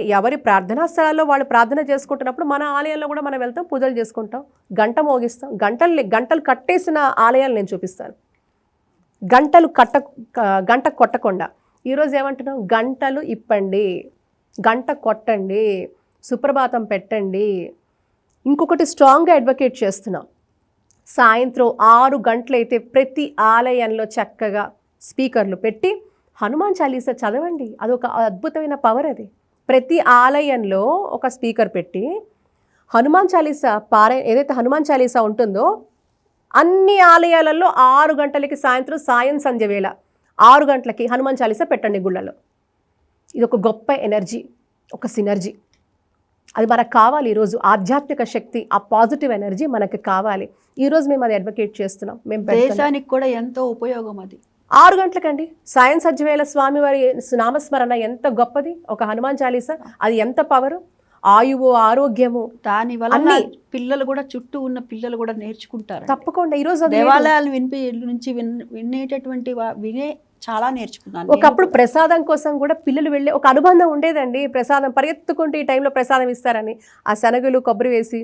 ఎవరి ప్రార్థనా స్థలాల్లో వాళ్ళు ప్రార్థన చేసుకుంటున్నప్పుడు మన ఆలయంలో కూడా మనం వెళ్తాం పూజలు చేసుకుంటాం. గంట మోగిస్తాం. గంటలు గంటలు కట్టేసిన ఆలయాలు నేను చూపిస్తాను. గంటలు కట్ట గంట కొట్టకుండా. ఈరోజు ఏమంటున్నాం? గంటలు ఇప్పండి. గంట కొట్టండి. సుప్రభాతం పెట్టండి. ఇంకొకటి స్ట్రాంగ్గా అడ్వకేట్ చేస్తున్నాం. సాయంత్రం ఆరు గంటలైతే ప్రతి ఆలయంలో చక్కగా స్పీకర్లు పెట్టి హనుమాన్ చాలీసా చదవండి. అదొక అద్భుతమైన పవర్ అది. ప్రతి ఆలయంలో ఒక స్పీకర్ పెట్టి హనుమాన్ చాలీసా పారాయణ ఏదైతే హనుమాన్ చాలీసా ఉంటుందో అన్ని ఆలయాలలో ఆరు గంటలకి సాయంత్రం సాయం సంధ్య వేళ ఆరు గంటలకి హనుమాన్ చాలీసా పెట్టండి గుళ్ళలో. ఇది ఒక గొప్ప ఎనర్జీ ఒక సినర్జీ. అది మనకు కావాలి ఈరోజు. ఆధ్యాత్మిక శక్తి ఆ పాజిటివ్ ఎనర్జీ మనకు కావాలి. ఈరోజు మేము అది అడ్వకేట్ చేస్తున్నాం. మేము దేశానికి కూడా ఎంతో ఉపయోగం అది. ఆరు గంటలకండి. సాయం సజ్జవేల స్వామి వారి నామస్మరణ ఎంత గొప్పది. ఒక హనుమాన్ చాలీసా అది ఎంత పవరు. ఆయువు ఆరోగ్యము దాని వల్ల. పిల్లలు కూడా చుట్టూ ఉన్న పిల్లలు కూడా నేర్చుకుంటారు తప్పకుండా ఈరోజు. దేవాలయాలు వినిపి నుంచి విన్ వినేటటువంటి వినే చాలా నేర్చుకున్నాను ఒకప్పుడు ప్రసాదం కోసం కూడా పిల్లలు వెళ్ళే ఒక అనుబంధం ఉండేదండి. ప్రసాదం పరిగెత్తుకుంటూ ఈ టైంలో ప్రసాదం ఇస్తారని. ఆ శనగలు కొబ్బరి వేసి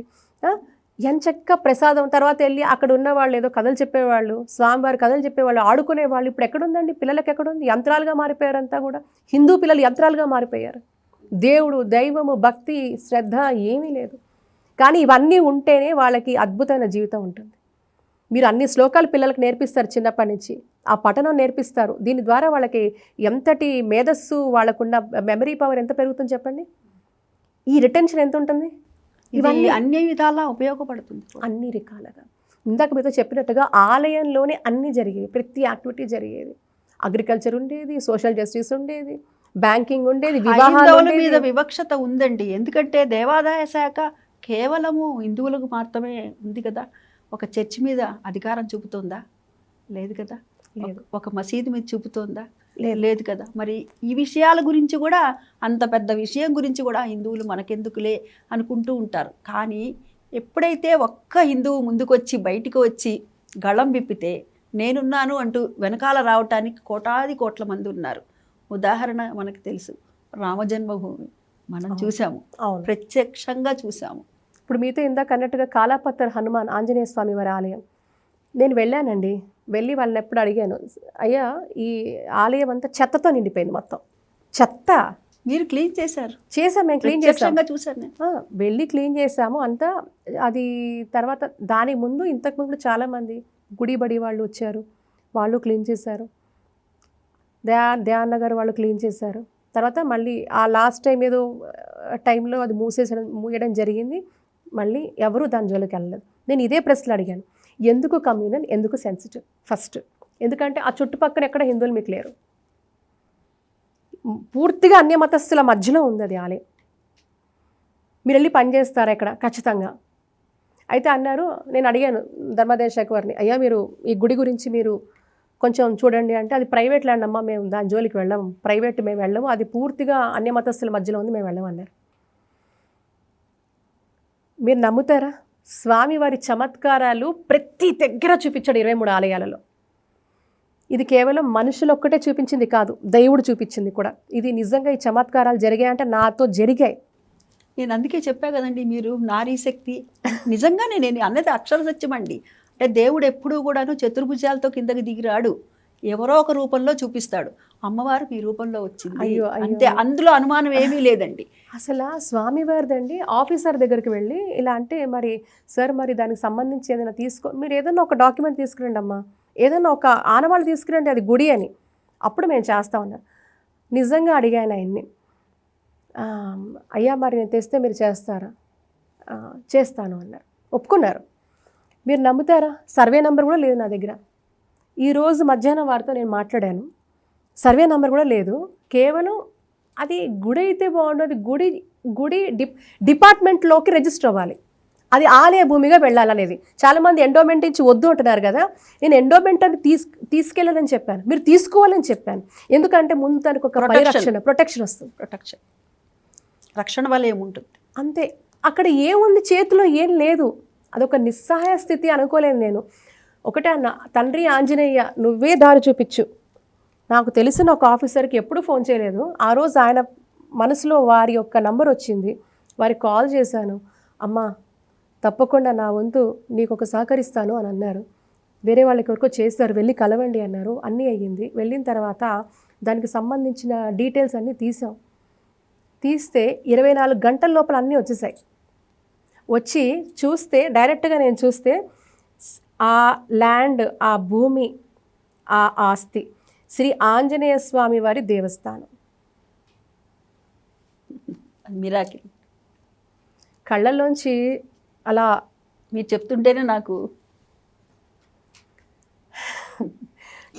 ఎంచక్క ప్రసాదం తర్వాత వెళ్ళి అక్కడ ఉన్న వాళ్ళు ఏదో కథలు చెప్పేవాళ్ళు స్వామివారి కథలు చెప్పేవాళ్ళు ఆడుకునేవాళ్ళు. ఇప్పుడు ఎక్కడుందండి? పిల్లలకి ఎక్కడుంది? యంత్రాలుగా మారిపోయారు అంతా కూడా. హిందూ పిల్లలు యంత్రాలుగా మారిపోయారు. దేవుడు దైవము భక్తి శ్రద్ధ ఏమీ లేదు. కానీ ఇవన్నీ ఉంటేనే వాళ్ళకి అద్భుతమైన జీవితం ఉంటుంది. మీరు అన్ని శ్లోకాలు పిల్లలకు నేర్పిస్తారు చిన్నప్పటి నుంచి. ఆ పఠనం నేర్పిస్తారు. దీని ద్వారా వాళ్ళకి ఎంతటి మేధస్సు వాళ్ళకున్న మెమరీ పవర్ ఎంత పెరుగుతుంది చెప్పండి? ఈ రిటెన్షన్ ఎంత ఉంటుంది? ఇవన్నీ అన్ని విధాలా ఉపయోగపడుతుంది అన్ని రకాలుగా. ఇందాక మీతో చెప్పినట్టుగా ఆలయంలోనే అన్ని జరిగేవి ప్రతి యాక్టివిటీ జరిగేది. అగ్రికల్చర్ ఉండేది సోషల్ జస్టిస్ ఉండేది బ్యాంకింగ్ ఉండేది వివాహాలు. మీద వివక్షత ఉందండి. ఎందుకంటే దేవాదాయ శాఖ కేవలము హిందువులకు మాత్రమే ఉంది కదా. ఒక చర్చి మీద అధికారం చూపుతోందా? లేదు కదా. లేదు. ఒక మసీదు మీద చూపుతోందా? లేదు. లేదు కదా. మరి ఈ విషయాల గురించి కూడా అంత పెద్ద విషయం గురించి కూడా హిందువులు మనకెందుకులే అనుకుంటూ ఉంటారు. కానీ ఎప్పుడైతే ఒక్క హిందువు ముందుకొచ్చి బయటికి వచ్చి గళం విప్పితే నేనున్నాను అంటూ వెనకాల రావటానికి కోటాది కోట్ల మంది ఉన్నారు. ఉదాహరణ మనకు తెలుసు. రామజన్మభూమి. మనం. చూసాము. ప్రత్యక్షంగా చూసాము. ఇప్పుడు మీతో ఇందాక అన్నట్టుగా కాలాపత్తర్ హనుమాన్ ఆంజనేయ స్వామి వారి ఆలయం. నేను వెళ్ళానండి. వెళ్ళి వాళ్ళని ఎప్పుడు అడిగాను. అయ్యా ఈ ఆలయం అంతా చెత్తతో నిండిపోయింది మొత్తం. చెత్త? మీరు క్లీన్ చేశారు. చేసాం మేము క్లీన్ చేసాం ఆ, వెళ్ళి క్లీన్ చేసాము అంతా అది తర్వాత దాని ముందు ఇంతకు ముందు చాలామంది గుడి బడి వాళ్ళు వచ్చారు. వాళ్ళు క్లీన్ చేశారు. దయా దయాన్న గారు వాళ్ళు క్లీన్ చేశారు. తర్వాత మళ్ళీ ఆ లాస్ట్ టైం ఏదో టైంలో అది మూసేసడం మూయడం జరిగింది. మళ్ళీ ఎవరు దాని జోలికి వెళ్ళలేదు. నేను ఇదే ప్రశ్నలు అడిగాను. ఎందుకు కమ్యూనల్ ఎందుకు సెన్సిటివ్? ఫస్ట్. ఎందుకంటే ఆ చుట్టుపక్కల ఎక్కడ హిందువులు మీకు లేరు. పూర్తిగా అన్య మతస్థుల మధ్యలో ఉంది అది ఆలయం. మీరు వెళ్ళి పని చేస్తారా ఇక్కడ ఖచ్చితంగా. అయితే అన్నారు నేను అడిగాను ధర్మదేశాఖ వారిని అయ్యా మీరు ఈ గుడి గురించి మీరు కొంచెం చూడండి అంటే అది ప్రైవేట్ ల్యాండ్ అమ్మా మేము దాని జోలికి వెళ్ళాము ప్రైవేట్ మేము వెళ్ళము అది పూర్తిగా అన్య మతస్థుల మధ్యలో ఉంది మేము వెళ్ళము అన్నారు మీరు నమ్ముతారా? స్వామివారి చమత్కారాలు ప్రతి దగ్గర చూపించాడు ఇరవై మూడు ఆలయాలలో. ఇది కేవలం మనుషులు ఒక్కటే చూపించింది కాదు దేవుడు చూపించింది కూడా. ఇది నిజంగా ఈ చమత్కారాలు జరిగాయంటే నాతో జరిగాయి. నేను అందుకే చెప్పా కదండి మీరు నారీ శక్తి. నిజంగానే నేను అన్నది అక్షర సత్యం అండి. అంటే దేవుడు ఎప్పుడూ కూడాను చతుర్భుజాలతో కిందకి దిగిరాడు. ఎవరో ఒక రూపంలో చూపిస్తాడు. అమ్మవారు మీ రూపంలో వచ్చింది. అంతే అందులో అనుమానం ఏమీ లేదండి. అసలు స్వామి స్వామివారిదండి ఆఫీసర్ దగ్గరికి వెళ్ళి ఇలా అంటే మరి సార్ మరి దానికి సంబంధించి ఏదైనా తీసుకో మీరు ఏదైనా ఒక డాక్యుమెంట్ తీసుకురండి అమ్మా. ఏదైనా ఒక ఆనవాళ్ళు తీసుకురండి అది గుడి అని. అప్పుడు మేము చేస్తా ఉన్నారు నిజంగా అడిగాను ఆయన్ని. అయ్యా మరి నేను తెస్తే మీరు చేస్తారా? చేస్తాను అన్నారు. ఒప్పుకున్నారు. మీరు నమ్ముతారా? సర్వే నెంబర్ కూడా లేదు నా దగ్గర. ఈరోజు మధ్యాహ్నం వారితో నేను మాట్లాడాను. సర్వే నెంబర్ కూడా లేదు. కేవలం అది గుడి అయితే బాగుండు అది గుడి గుడి డిప్ డిపార్ట్మెంట్లోకి రిజిస్టర్ అవ్వాలి. అది ఆలయ భూమిగా వెళ్ళాలనేది. చాలామంది ఎండోమెంట్ ఇచ్చి వద్దు అంటున్నారు కదా. నేను ఎండోమెంట్ అని తీసు తీసుకెళ్ళాలని చెప్పాను. మీరు తీసుకోవాలని చెప్పాను. ఎందుకంటే ముందు దానికి ఒక. పరిరక్షణ ప్రొటెక్షన్ వస్తుంది. ప్రొటెక్షన్ రక్షణ వల్ల ఏముంటుంది? అంతే. అక్కడ ఏముంది? చేతిలో ఏం లేదు. అదొక నిస్సహాయ స్థితి అనుకోలేను నేను. ఒకటే అన్న తండ్రి ఆంజనేయ నువ్వే దారి చూపించు. నాకు తెలిసిన ఒక ఆఫీసర్కి ఎప్పుడు ఫోన్ చేయలేదు. ఆ రోజు ఆయన మనసులో వారి యొక్క నంబర్ వచ్చింది. వారికి కాల్ చేశాను. అమ్మా తప్పకుండా నా వంతు నీకు ఒక సహకరిస్తాను అని అన్నారు. వేరే వాళ్ళకి ఎవరికో చేస్తారు వెళ్ళి కలవండి అన్నారు. అన్నీ అయ్యింది. వెళ్ళిన తర్వాత దానికి సంబంధించిన డీటెయిల్స్ అన్నీ తీసాం తీస్తే ఇరవై నాలుగు గంటల లోపల అన్నీ వచ్చేసాయి. వచ్చి చూస్తే డైరెక్ట్గా నేను చూస్తే ఆ ల్యాండ్ ఆ భూమి ఆ ఆస్తి శ్రీ ఆంజనేయ స్వామి వారి దేవస్థానం. మిరాకిల్. కళ్ళల్లోంచి అలా మీరు చెప్తుంటేనే నాకు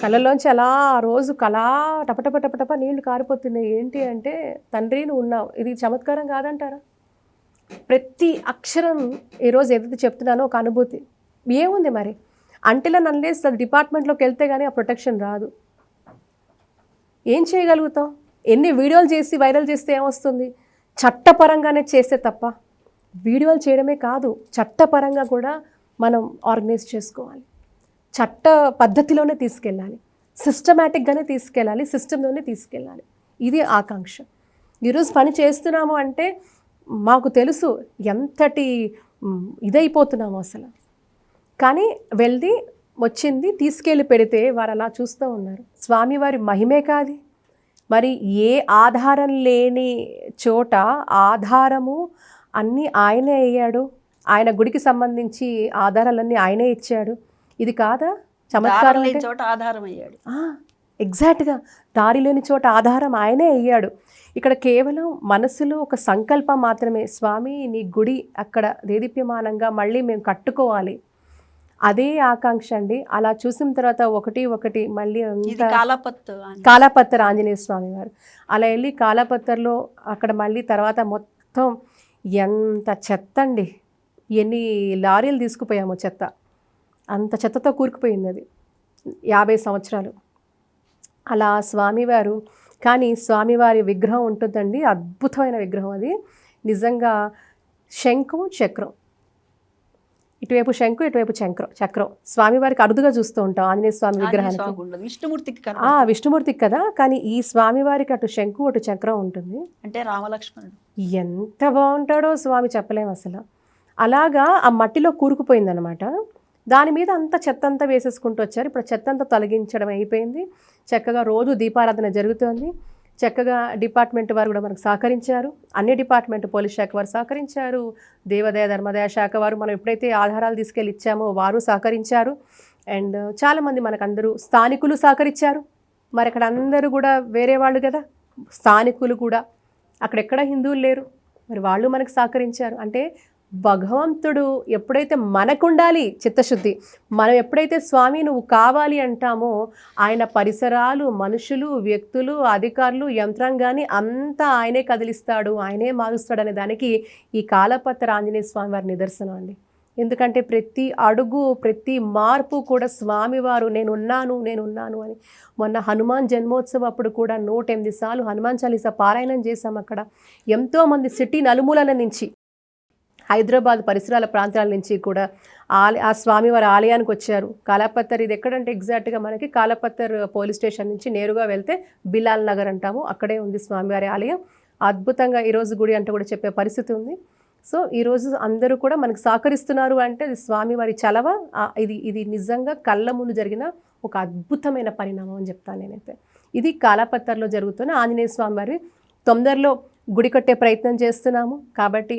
కళ్ళల్లోంచి అలా ఆ రోజు కళా టపటప టపటప నీళ్ళు కారిపోతున్నాయి. ఏంటి అంటే తండ్రి నువ్వు ఉన్నావు. ఇది చమత్కారం కాదంటారా? ప్రతి అక్షరం ఈరోజు ఏదైతే చెప్తున్నానో ఒక అనుభూతి. ఏముంది మరి? అంటిలా నన్లేసి అది డిపార్ట్మెంట్లోకి వెళ్తే కానీ ఆ ప్రొటెక్షన్ రాదు. ఏం చేయగలుగుతాం? ఎన్ని వీడియోలు చేసి వైరల్ చేస్తే ఏమొస్తుంది? చట్టపరంగానే చేస్తే తప్ప వీడియోలు చేయడమే కాదు చట్టపరంగా కూడా మనం ఆర్గనైజ్ చేసుకోవాలి. చట్ట పద్ధతిలోనే తీసుకెళ్ళాలి. సిస్టమేటిక్గానే తీసుకెళ్ళాలి సిస్టంలోనే తీసుకెళ్ళాలి. ఇది ఆకాంక్ష. ఈరోజు పని చేస్తున్నాము అంటే మాకు తెలుసు ఎంతటి ఇదైపోతున్నాము అసలు. కానీ వెళ్ళి వచ్చింది తీసుకెళ్ళి పెడితే వారు అలా చూస్తూ ఉన్నారు. స్వామివారి మహిమే కాది. మరి ఏ ఆధారం లేని చోట ఆధారము అన్నీ ఆయనే అయ్యాడు. ఆయన గుడికి సంబంధించి ఆధారాలన్నీ ఆయనే ఇచ్చాడు. ఇది కాదా? చమత్కారం? చోట ఆధారం అయ్యాడు. ఎగ్జాక్ట్గా దారి లేని చోట ఆధారం ఆయనే అయ్యాడు. ఇక్కడ కేవలం మనసులో ఒక సంకల్పం మాత్రమే. స్వామి నీ గుడి అక్కడ దేదీప్యమానంగా మళ్ళీ మేము కట్టుకోవాలి. అదే ఆకాంక్ష అండి. అలా చూసిన తర్వాత ఒకటి ఒకటి మళ్ళీ కాలాపత్తర్ ఆంజనేయ స్వామి వారు. అలా వెళ్ళి కాలాపత్తర్లో అక్కడ మళ్ళీ తర్వాత మొత్తం ఎంత చెత్త అండి. ఎన్ని లారీలు తీసుకుపోయామో చెత్త. అంత చెత్తతో కూరుకుపోయింది అది. యాభై సంవత్సరాలు. అలా స్వామివారు కానీ స్వామివారి విగ్రహం ఉంటుందండి. అద్భుతమైన విగ్రహం అది. నిజంగా శంఖం చక్రం. ఇటువైపు శంకు ఇటువైపు చక్రం చక్రం. స్వామివారికి అరుదుగా చూస్తూ ఉంటాం. ఆంజనేయ స్వామి విగ్రహానికి. విష్ణుమూర్తికి ఆ. విష్ణుమూర్తికి కదా. కానీ ఈ స్వామివారికి అటు శంకు అటు చక్రం ఉంటుంది. అంటే రామలక్ష్మణుడు. ఎంత బాగుంటాడో స్వామి చెప్పలేం అసలు. అలాగా ఆ మట్టిలో కూరుకుపోయిందనమాట దాని మీద అంత చెత్త అంతా వేసేసుకుంటూ వచ్చారు. ఇప్పుడు చెత్త అంతా తొలగించడం అయిపోయింది. చక్కగా రోజు దీపారాధన జరుగుతోంది. చక్కగా డిపార్ట్మెంట్ వారు కూడా మనకు సహకరించారు. అన్ని డిపార్ట్మెంట్ పోలీస్ శాఖ వారు సహకరించారు. దేవాదాయ ధర్మదాయ శాఖ వారు మనం ఎప్పుడైతే ఆధారాలు తీసుకెళ్ళి ఇచ్చామో వారు సహకరించారు. అండ్ చాలామంది మనకు అందరూ స్థానికులు సహకరించారు. మరి అక్కడ అందరూ కూడా వేరే వాళ్ళు కదా? స్థానికులు కూడా. అక్కడెక్కడ హిందువులు లేరు. మరి వాళ్ళు మనకు సహకరించారు. అంటే భగవంతుడు ఎప్పుడైతే మనకుండాలి చిత్తశుద్ధి మనం ఎప్పుడైతే స్వామి నువ్వు కావాలి అంటామో ఆయన పరిసరాలు మనుషులు వ్యక్తులు అధికారులు యంత్రాంగాన్ని అంతా ఆయనే కదిలిస్తాడు ఆయనే మారుస్తాడు అనే దానికి ఈ కాలపత్ర ఆంజనేయ స్వామి వారి నిదర్శనం అండి. ఎందుకంటే ప్రతి అడుగు ప్రతి మార్పు కూడా స్వామివారు నేనున్నాను నేనున్నాను అని. మొన్న హనుమాన్ జన్మోత్సవం అప్పుడు కూడా నూట ఎనిమిది సార్లు హనుమాన్ చాలీసా పారాయణం చేశాం అక్కడ. ఎంతోమంది సిటీ నలుమూలల నుంచి హైదరాబాద్ పరిసరాల ప్రాంతాల నుంచి కూడా ఆలయ ఆ స్వామివారి ఆలయానికి వచ్చారు. కాలాపత్తర్ ఇది ఎక్కడంటే ఎగ్జాక్ట్గా మనకి కాలాపత్తర్ పోలీస్ స్టేషన్ నుంచి నేరుగా వెళ్తే బిలాల్ నగర్ అంటాము. అక్కడే ఉంది స్వామివారి ఆలయం. అద్భుతంగా ఈరోజు గుడి అంటే కూడా చెప్పే పరిస్థితి ఉంది. సో ఈరోజు అందరూ కూడా మనకు సహకరిస్తున్నారు అంటే అది స్వామివారి చలవ ఇది ఇది నిజంగా కళ్ళ ముందు జరిగిన ఒక అద్భుతమైన పరిణామం అని చెప్తాను నేనైతే. ఇది కాలాపత్తర్లో జరుగుతున్న ఆంజనేయ స్వామివారి తొందరలో గుడి కట్టే ప్రయత్నం చేస్తున్నాము. కాబట్టి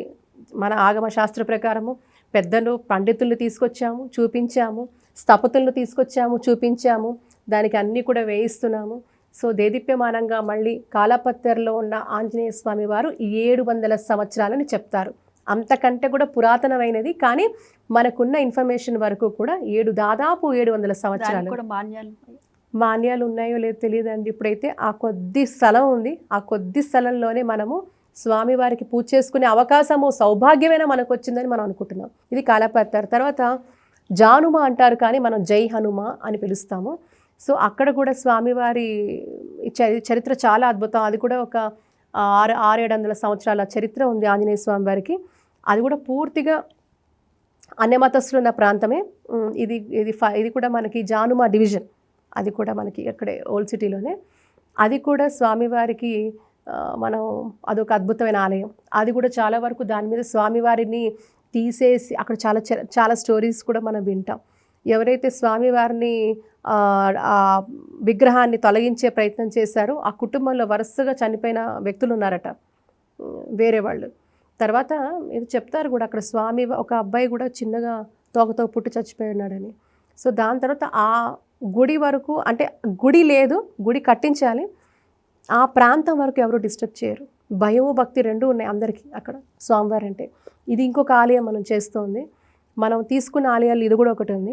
మన ఆగమ శాస్త్ర ప్రకారము పెద్దలు పండితులు తీసుకొచ్చాము చూపించాము స్థపతులను తీసుకొచ్చాము చూపించాము దానికి అన్నీ కూడా వేయిస్తున్నాము. సో దేదీప్యమానంగా మళ్ళీ కాలాపత్తర్లో ఉన్న ఆంజనేయ స్వామి వారు ఏడు వందల సంవత్సరాలని చెప్తారు. అంతకంటే కూడా పురాతనమైనది కానీ మనకున్న ఇన్ఫర్మేషన్ వరకు కూడా ఏడు దాదాపు ఏడు వందల సంవత్సరాలు. కూడా మాన్యాలు ఉన్నాయి. మాన్యాలు ఉన్నాయో లేదో తెలియదండి. ఇప్పుడైతే ఆ కొద్ది స్థలం ఉంది. ఆ కొద్ది స్థలంలోనే మనము స్వామివారికి పూజ చేసుకునే అవకాశము సౌభాగ్యమైన మనకు వచ్చిందని మనం అనుకుంటున్నాం. ఇది కాలపత్తారు. తర్వాత జానుమ అంటారు కానీ మనం జై హనుమ అని పిలుస్తాము. సో అక్కడ కూడా స్వామివారి చరిత్ర చాలా అద్భుతం. అది కూడా ఒక ఆరు ఆరేడు వందల సంవత్సరాల చరిత్ర ఉంది ఆంజనేయ స్వామి వారికి. అది కూడా పూర్తిగా అన్యమతస్తులు ఉన్న ప్రాంతమే ఇది ఇది ఇది కూడా మనకి జానుమా డివిజన్. అది కూడా మనకి అక్కడే ఓల్డ్ సిటీలోనే. అది కూడా స్వామివారికి మనం అదొక అద్భుతమైన ఆలయం. అది కూడా చాలా వరకు దాని మీద స్వామివారిని తీసేసి అక్కడ చాలా చాలా స్టోరీస్ కూడా మనం వింటాం. ఎవరైతే స్వామివారిని ఆ, ఆ విగ్రహాన్ని తొలగించే ప్రయత్నం చేశారో ఆ కుటుంబంలో వరుసగా చనిపోయిన వ్యక్తులు ఉన్నారట వేరే వాళ్ళు. తర్వాత ఇది చెప్తారు కూడా అక్కడ స్వామి ఒక అబ్బాయి కూడా చిన్నగా తోకతో పుట్టి చచ్చిపోయి ఉన్నాడని. సో దాని తర్వాత ఆ గుడి వరకు అంటే గుడి లేదు గుడి కట్టించాలి. ఆ ప్రాంతం వరకు ఎవరు డిస్టర్బ్ చేయరు. భయము భక్తి రెండు ఉన్నాయి అందరికీ అక్కడ. స్వామివారు అంటే ఇది ఇంకొక ఆలయం మనం చేస్తోంది. మనం తీసుకున్న ఆలయాలు ఇది కూడా ఒకటి ఉంది.